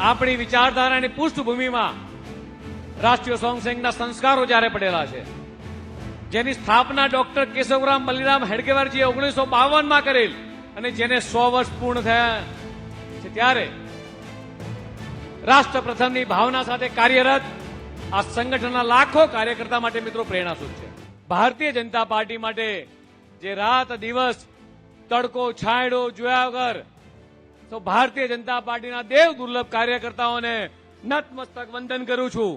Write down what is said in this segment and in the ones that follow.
આપણી વિચારધારાની પૃષ્ઠભૂમિમાં રાષ્ટ્રીય સ્વયંસેવકના સંસ્કારો જ્યારે પડેલા છે, જેની સ્થાપના ડોક્ટર કેશવરામ બલિરામ હેડગેવારજીએ ઓગણીસો બાવનમાં કરેલ અને જેને સો વર્ષ પૂર્ણ થયા છે ત્યારે રાષ્ટ્ર પ્રથમની ભાવના સાથે કાર્યરત આ સંગઠનના લાખો કાર્યકર્તા માટે મિત્રો પ્રેરણાસ્ત્રોત છે. ભારતીય જનતા પાર્ટી માટે જે રાત દિવસ તડકો છાંયડો જોયા વગર તો ભારતીય જનતા પાર્ટીના દેવ દુર્લભ કાર્યકર્તાઓને નતમસ્તક વંદન કરું છું.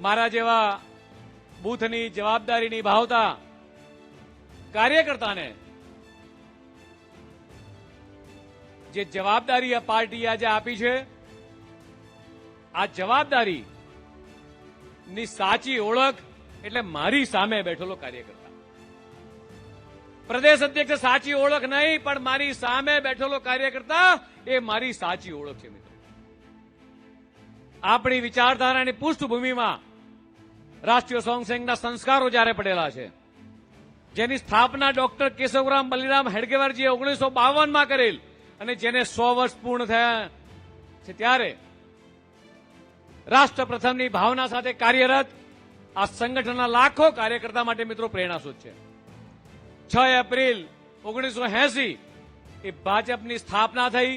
મારા જેવા બૂથની જવાબદારી નિભાવતા કાર્યકર્તાને જે જવાબદારી આ પાર્ટી આજે આપી છે, આ જવાબદારી ની સાચી ઓળખ એટલે મારી સામે બેઠેલો કાર્યકર્તા. પ્રદેશ અધ્યક્ષ સાચી ઓળખ નહીં, પણ મારી સામે બેઠેલો કાર્યકર્તા એ મારી સાચી ઓળખ છે મિત્રો. આપણી વિચારધારાની પૃષ્ઠભૂમિમાં રાષ્ટ્રીય સ્વયંસેવકના સંસ્કારો જ્યારે પડેલા છે, જેની સ્થાપના ડોક્ટર કેશવરામ બલિરામ હેડગેવારજીએ ઓગણીસો બાવનમાં કરેલ અને જેને સો વર્ષ પૂર્ણ થયા છે ત્યારે રાષ્ટ્ર પ્રથમની ભાવના સાથે કાર્યરત આ સંગઠનના લાખો કાર્યકર્તા માટે મિત્રો પ્રેરણાસ્ત્રોત છે. છ એપ્રિલ ઓગણીસો એસી એ ભાજપની સ્થાપના થઈ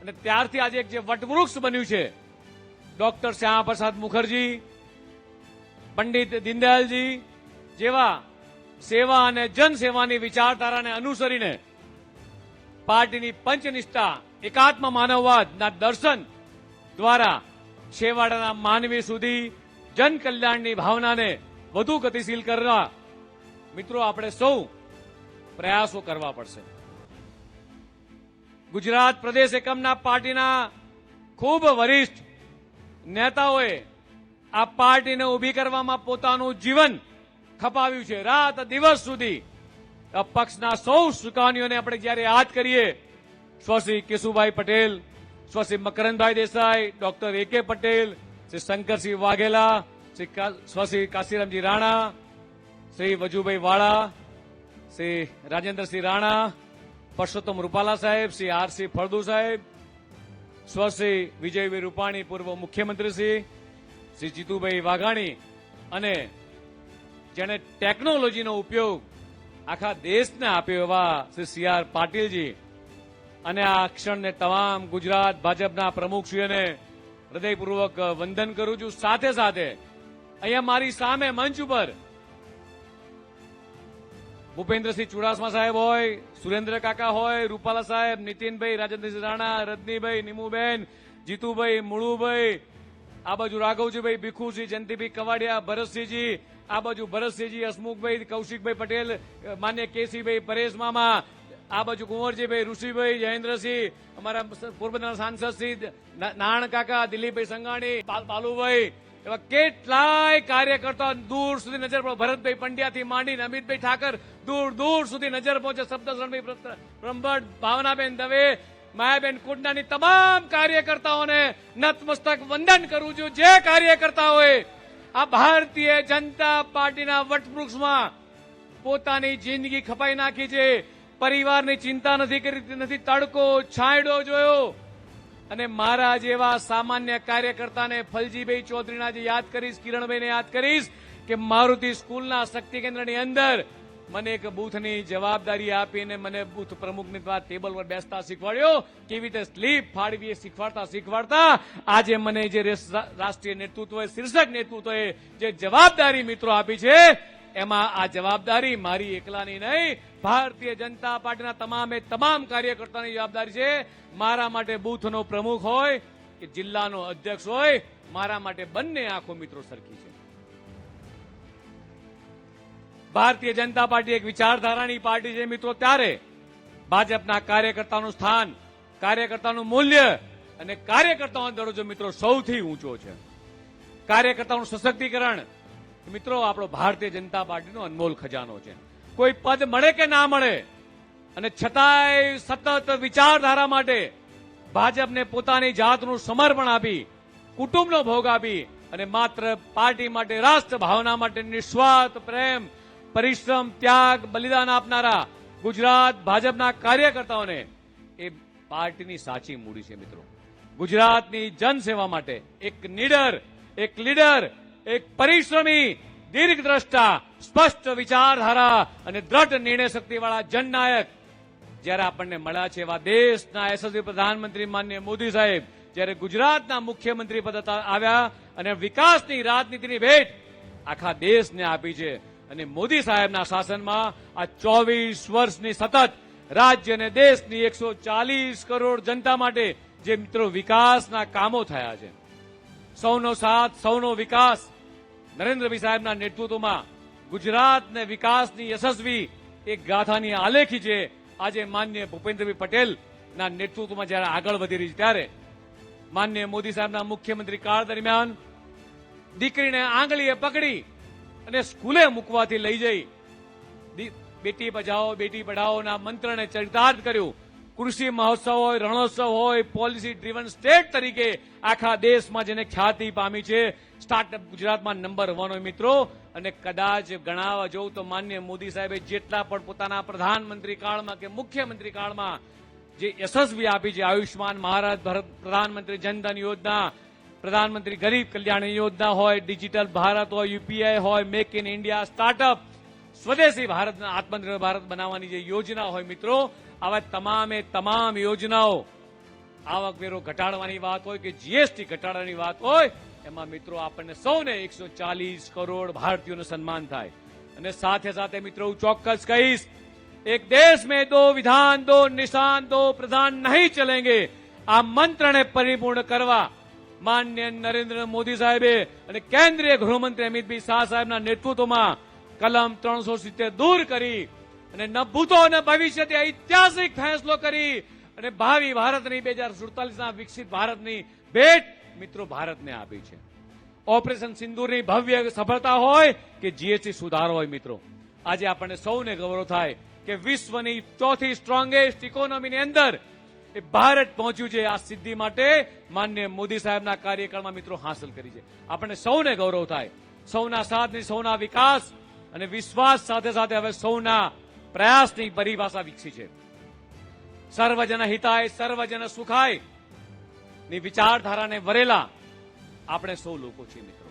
અને ત્યારથી આજે એક જે વટવૃક્ષ બન્યું છે, ડોક્ટર શ્યામાપ્રસાદ મુખર્જી, પંડિત દીનદયાલજી જેવા સેવા અને જનસેવાની વિચારધારાને અનુસરીને પાર્ટીની પંચનિષ્ઠા એકાત્મ માનવવાદના દર્શન દ્વારા છેવાડાના માનવી સુધી જનકલ્યાણની ભાવનાને વધુ ગતિશીલ કરવા મિત્રો, આપણે સૌ પ્રયાસો કરવા પડશે. ગુજરાત પ્રદેશ એકમના પાર્ટીના ખૂબ વરિષ્ઠ નેતાઓએ આ પાર્ટીને ઊભી કરવામાં પોતાનું જીવન ખપાવ્યું છે. રાત દિવસ સુધી પક્ષના સૌ સુકાનીઓને આપણે જ્યારે યાદ કરીએ, સ્વશ્રી Keshubhai Patel, સ્વશ્રી Makarandbhai Desai, doctor A K Patel, Shri Shankarsinh Vaghela, Shri સ્વશ્રી કાશીરામજી Rana Shri Vajubhai વાળા, શ્રી રાજેન્દ્રસિંહ રાણા, પરસોત્તમ રૂપાલા સાહેબ, શ્રી આરસી ફળદુ સાહેબ, સ્વશ્રી વિજયભાઈ રૂપાણી પૂર્વ મુખ્યમંત્રી શ્રી શ્રી જીતુભાઈ વાઘાણી અને જેણે ટેકનોલોજીનો ઉપયોગ આખા દેશને આપ્યો એવા શ્રી સી આર પાટીલજી અને આ ક્ષણને તમામ ગુજરાત ભાજપના પ્રમુખશ્રીઓને હૃદયપૂર્વક વંદન કરું છું. સાથે સાથે અહીંયા મારી સામે મંચ ઉપર ભૂપેન્દ્રસિંહ ચુડાસમા સાહેબ હોય, સુરેન્દ્ર કાકા હોય, રૂપાલા સાહેબ, નીતિનભાઈ, રાજેન્દ્રસિંહ રાણા, રજનીભાઈ, નીમુબેન, જીતુભાઈ, મુળુભાઈ, આ બાજુ રાઘવજીભાઈ ભીખુસિંહ જયંતિભાઈ કવાડિયા, ભરતસિંહજી, આ બાજુ ભરતસિંહજી, હસમુખભાઈ, કૌશિકભાઈ પટેલ માન્ય કેસીભાઈ, પરેશ મામા, આ બાજુ કુંવરજીભાઈ, ઋષિભાઈ, જયેન્દ્રસિંહ, અમારા પોરબંદરના સાંસદ શ્રી ના- નાણ કાકા, દિલીપભાઈ સંઘાણી બાલ- બાલુભાઈ એવા કેટલાય કાર્યકર્તા દૂર સુધી નજર ભરતભાઈ પંડ્યાથી માંડીને અમિતભાઈ ઠાકર દૂર દૂર સુધી નજર પહોંચે શબ્દ શરણભાઈ બ્રહ્મભટ્ટ ભાવનાબેન દવે, માયાબેન કુંડનાની તમામ કાર્યકર્તાઓને નતમસ્તક વંદન કરું છું. જે કાર્યકર્તાઓએ આ ભારતીય જનતા પાર્ટીના વટવૃક્ષમાં પોતાની જિંદગી ખપાઈ નાખી છે. પરિવારની ચિંતા નથી કરી, નથી તડકો છાંયડો જોયો. અને મારા જેવા સામાન્ય કાર્યકર્તાને ફલજીભાઈ ચૌધરીના જે યાદ કરીશ, કિરણભાઈને યાદ કરીશ કે મારુતિ સ્કૂલના શક્તિ કેન્દ્રની અંદર મને એક બૂથની જવાબદારી આપીને મને બૂથ પ્રમુખની ટેબલ પર બેસતા શીખવાડ્યો. કેવી રીતે સ્લીપ ફાળવી શીખવાડતા શીખવાડતા? આજે મને જે રાષ્ટ્રીય નેતૃત્વએ શીર્ષક નેતૃત્વએ જે જવાબદારી મિત્રો આપી છે, એમાં આ જવાબદારી મારી એકલાની નહીં, ભારતીય જનતા પાર્ટીના તમામે તમામ કાર્યકર્તાની જવાબદારી છે. મારા માટે બૂથનો પ્રમુખ હોય કે જિલ્લાનો અધ્યક્ષ હોય, મારા માટે બંને આંખો મિત્રો સરખી છે. ભારતીય જનતા પાર્ટી એક વિચારધારાની પાર્ટી છે મિત્રો. ત્યારે ભાજપના કાર્યકર્તાનું સ્થાન, કાર્યકર્તાનું મૂલ્ય અને કાર્યકર્તાઓનો દરજ્જો મિત્રો સૌથી ઊંચો છે. કાર્યકર્તાઓનું સશક્તિકરણ. મિત્રો, આપણો ભારતીય જનતા પાર્ટીનો અનમોલ ખજાનો છે. કોઈ પદ મળે કે ના મળે, અને છતાંય સતત વિચારધારા માટે ભાજપને પોતાની જાતનું સમર્પણ આપી, કુટુંબનો ભોગ આપી, અને માત્ર પાર્ટી માટે રાષ્ટ્ર ભાવના માટે નિસ્વાર્થ પ્રેમ પરિશ્રમ, ત્યાગ, બલિદાન આપનારા ગુજરાત ભાજપના કાર્યકર્તાઓને એ પાર્ટીની સાચી મૂડી છે મિત્રો. ગુજરાતની જનસેવા માટે એક નીડર, એક લીડર, એક પરિશ્રમી, દીર્ઘદ્રષ્ટા, સ્પષ્ટ વિચારધારા અને દ્રઢ નિર્ણય શક્તિવાળા જનનાયક. જ્યારે આપણને મળ્યા છે એવા દેશના યશસ્વી પ્રધાનમંત્રી માન્ય મોદી સાહેબ, જ્યારે ગુજરાતના મુખ્યમંત્રી પદ આવ્યા અને વિકાસની રાજનીતિની ભેટ આખા દેશને આપી છે. અને મોદી સાહેબના શાસનમાં આ ચોવીસ વર્ષની સતત રાજ્ય અને દેશની એકસો ચાલીસ કરોડ જનતા માટે જે મિત્રો વિકાસના કામો થયા છે. સૌનો સાથ, સૌનો વિકાસ નરેન્દ્રભાઈ સાહેબના નેતૃત્વમાં ગુજરાતને વિકાસની યશસ્વી એક ગાથાની આલેખી છે. આજે માન્ય ભૂપેન્દ્રભાઈ પટેલના નેતૃત્વમાં જ્યારે આગળ વધી રહી છે ત્યારે માન્ય મોદી સાહેબના મુખ્યમંત્રી કાળ દરમિયાન દીકરીને આંગળીએ પકડી અને સ્કૂલે મૂકવાથી લઈ જઈ. બેટી બચાવો બેટી પઢાઓના મંત્રને ચરિતાર્થ કર્યું. કૃષિ મહોત્સવ હોય, રણોત્સવ હોય પોલિસી ડ્રીવન સ્ટેટ તરીકે આખા દેશમાં જેને ખ્યાતિ પામી છે સ્ટાર્ટઅપ ગુજરાતમાં નંબર વન હોય મિત્રો. અને કદાચ ગણાવવા જોઉં તો માન્ય મોદી સાહેબે જેટલા પણ પોતાના પ્રધાનમંત્રી કાળમાં કે મુખ્યમંત્રી કાળમાં જે યશસ્વી આપી છે આયુષ્માન ભારત પ્રધાનમંત્રી જનધન યોજના प्रधानमंत्री गरीब कल्याण योजना हो डिजिटल भारत हो यूपीआई हो मेक इन इंडिया स्टार्टअप, स्वदेशी भारत आत्मनिर्भर भारत बनावा योजना हो मित्रों, आवा तमाम योजनाओ आवक घटाड़ जीएसटी घटाड़ा मित्रों आपने सौ ने एक सौ चालीस करोड़ भारतीय सम्मान थे साथ साथ मित्रों चौक्स कहीश एक देश में दो विधान, दो निशान, दो प्रधान नहीं चलेंगे आ मंत्र ने परिपूर्ण करवा। માન્ય નરેન્દ્ર મોદી સાહેબે અને કેન્દ્રીય ગૃહમંત્રી અમિતભાઈ શાહ સાહેબના નેતૃત્વમાં કલમ ત્રણસો સિત્તેર દૂર કરી અને નભૂતો અને ભવિષ્યથી ઐતિહાસિક ફેંસલો કરી અને ભાવિ ભારતની બે હજાર સુડતાલીસના વિકસિત ભારતની ભેટ મિત્રો ભારતને આપી છે. ઓપરેશન સિંદૂરની ભવ્ય સફળતા હોય કે જીએસટી સુધારો હોય મિત્રો? આજે આપણને સૌને ગૌરવ થાય કે વિશ્વની ચોથી સ્ટ્રોંગેસ્ટ ઇકોનોમીની અંદર એ ભારત પહોંચ્યું છે આ સિદ્ધિ માટે માન્ય મોદી સાહેબના કાર્યકાળમાં મિત્રો હાંસલ કરી છે. આપણને સૌને ગૌરવ થાય. સૌના સાથની સૌના વિકાસ અને વિશ્વાસ સાથે સાથે હવે સૌના પ્રયાસની પરિભાષા વિકસી છે. સર્વજન હિતાય, સર્વજન સુખાયની વિચારધારાને વરેલા આપણે સૌ લોકો છીએ મિત્રો.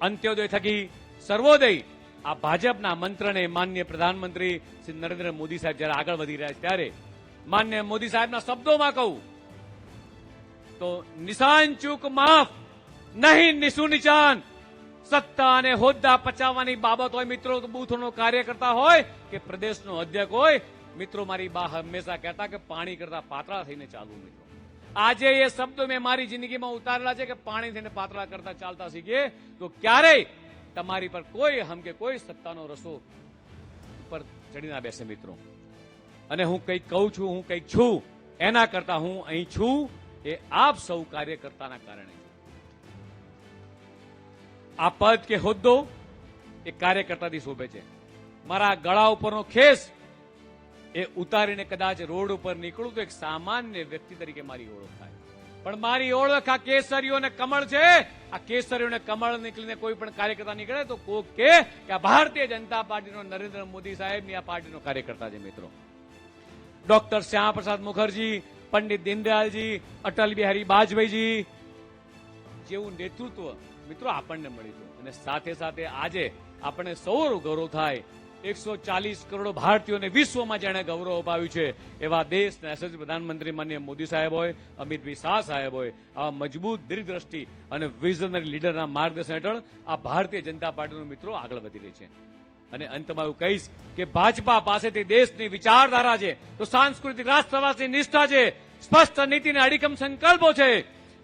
અંત્યોદય થકી સર્વોદય આ ભાજપના મંત્રને માન્ય પ્રધાનમંત્રી શ્રી નરેન્દ્ર મોદી સાહેબ જયારે આગળ વધી રહ્યા છે ત્યારે માન્ય મોદી સાહેબના શબ્દોમાં કહું, તો નિશાન ચૂક માફ નહીં નિશુ સત્તા અને હોદ્દા પચાવવાની બાબત હોય, મિત્રો બૂથનો કાર્યકર્તા હોય કે પ્રદેશનો અધ્યક્ષ હોય, મિત્રો, મારી બા હંમેશા કહેતા કે પાણી કરતા પાતળા થઈને ચાલવું, મિત્રો. આજે એ શબ્દો મેં મારી જિંદગીમાં ઉતારેલા છે કે પાણી થઈને પાતળા કરતા ચાલતા શીખીએ, તો ક્યારેય તમારી પર કોઈ હમ કે કોઈ સત્તાનો રસો પર ચડી ના બેસે, મિત્રો. અને હું કંઈક કહું છું, હું કંઈક છું, એના કરતા હું અહીં છું એ આપ સૌ કાર્યકર્તાના કારણે આ પદ કે હોદ્દો એ કાર્યકર્તાથી શોભે છે. મારા ગળા ઉપરનો ખેસ એ ઉતારીને કદાચ રોડ ઉપર નીકળું તો એક સામાન્ય વ્યક્તિ તરીકે મારી ઓળખ થાય. પણ મારી ઓળખ આ કેસરીઓ અને કમળ છે. આ કેસરીઓ અને કમળ નીકળીને કોઈ પણ કાર્યકર્તા નીકળે તો કોક કે કે આ ભારતીય જનતા પાર્ટીનો નરેન્દ્ર મોદી સાહેબની આ પાર્ટીનો કાર્યકર્તા છે, મિત્રો. ડોક્ટર શ્યામ પ્રસાદ મુખર્જી, પંડિત દીનદયાલજી અટલ બિહારી વાજપેયીજી જેવું નેતૃત્વ મિત્રો આપણને મળ્યું હતું અને સાથે સાથે આજે આપણને સૌનું ગૌરવ થાય. એકસો ચાલીસ કરોડ ભારતીયોને વિશ્વમાં જેણે ગૌરવ અપાવ્યું છે, એવા દેશના યશસ્વી પ્રધાનમંત્રી માન્ય મોદી સાહેબ હોય અમિતભાઈ શાહ સાહેબ હોય, આવા મજબૂત દીર્ઘદ્રષ્ટિ અને વિઝનરી લીડરના માર્ગદર્શન હેઠળ આ ભારતીય જનતા પાર્ટીનો મિત્રો આગળ વધી રહી છે. અને અંતમાં એવું કહીશ કે ભાજપા પાસેથી દેશની વિચારધારા છે, તો સાંસ્કૃતિક રાષ્ટ્રવાસની નિષ્ઠા છે, સ્પષ્ટ નીતિને અડીકમ સંકલ્પો છે.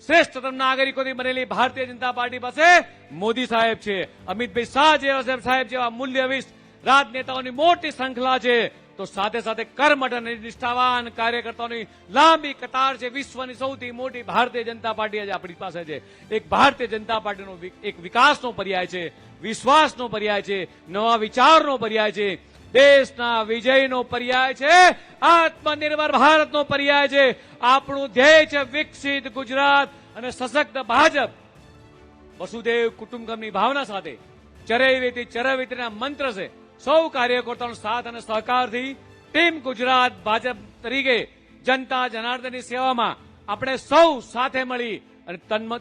શ્રેષ્ઠતમ નાગરિકોથી બનેલી ભારતીય જનતા પાર્ટી પાસે મોદી સાહેબ છે, અમિતભાઈ શાહ જેવા સાહેબ જેવા મૂલ્યવિષ્ઠ રાજનેતાઓની મોટી શૃંખલા છે. તો સાથે સાથે કર્મઠ અને નિષ્ઠાવાન કાર્યકર્તાઓની લાંબી કતાર છે. વિશ્વની સૌથી મોટી ભારતીય જનતા પાર્ટી આજે આપણી પાસે છે. એક ભારતીય જનતા પાર્ટીનો એક વિકાસનો પર્યાય છે, વિશ્વાસનો પર્યાય છે, નવા વિચારનો પર્યાય છે. દેશના વિજયનો પર્યાય છે, આત્મનિર્ભર ભારતનો પર્યાય છે. આપણું ધ્યેય છે વિકસિત ગુજરાત અને સશક્ત ભાજપ. વસુદેવ કુટુંબકમની ભાવના સાથે ચરૈવેતી ચરવિતીના મંત્ર છે. સૌ કાર્યકર્તાઓનો સાથ અને સહકારથી ટીમ ગુજરાત ભાજપ તરીકે જનતા જનાર્દનની સેવામાં આપણે સૌ સાથે મળી અને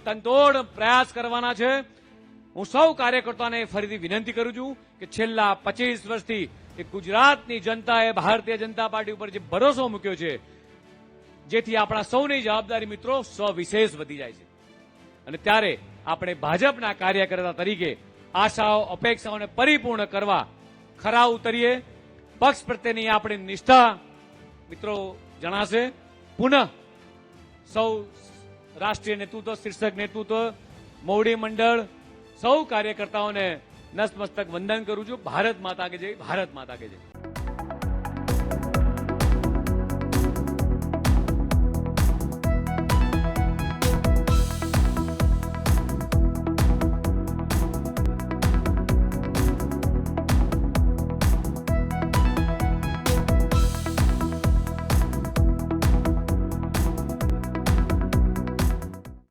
તનતોડ પ્રયાસ કરવાના છે. હું સૌ કાર્યકર્તાને ફરીથી વિનંતી કરું છું કે છેલ્લા પચીસ વર્ષથી એ ગુજરાતની જનતાએ, ભારતીય જનતા પાર્ટી ઉપર જે ભરોસો મૂક્યો છે, જેથી આપણા સૌની જવાબદારી મિત્રો સવિશેષ વધી જાય છે. અને ત્યારે આપણે ભાજપના કાર્યકર્તા તરીકે આશાઓ, અપેક્ષાઓને પરિપૂર્ણ કરવા ખરા ઉતરીએ. પક્ષ પ્રત્યેની આપણી નિષ્ઠા મિત્રો જણાશે. પુનઃ સૌ રાષ્ટ્રીય નેતૃત્વ, શીર્ષક નેતૃત્વ, મોવડી મંડળ, સૌ કાર્યકર્તાઓને નસમસ્તક વંદન કરું છું. ભારત માતા કે જય, ભારત માતા કે જય.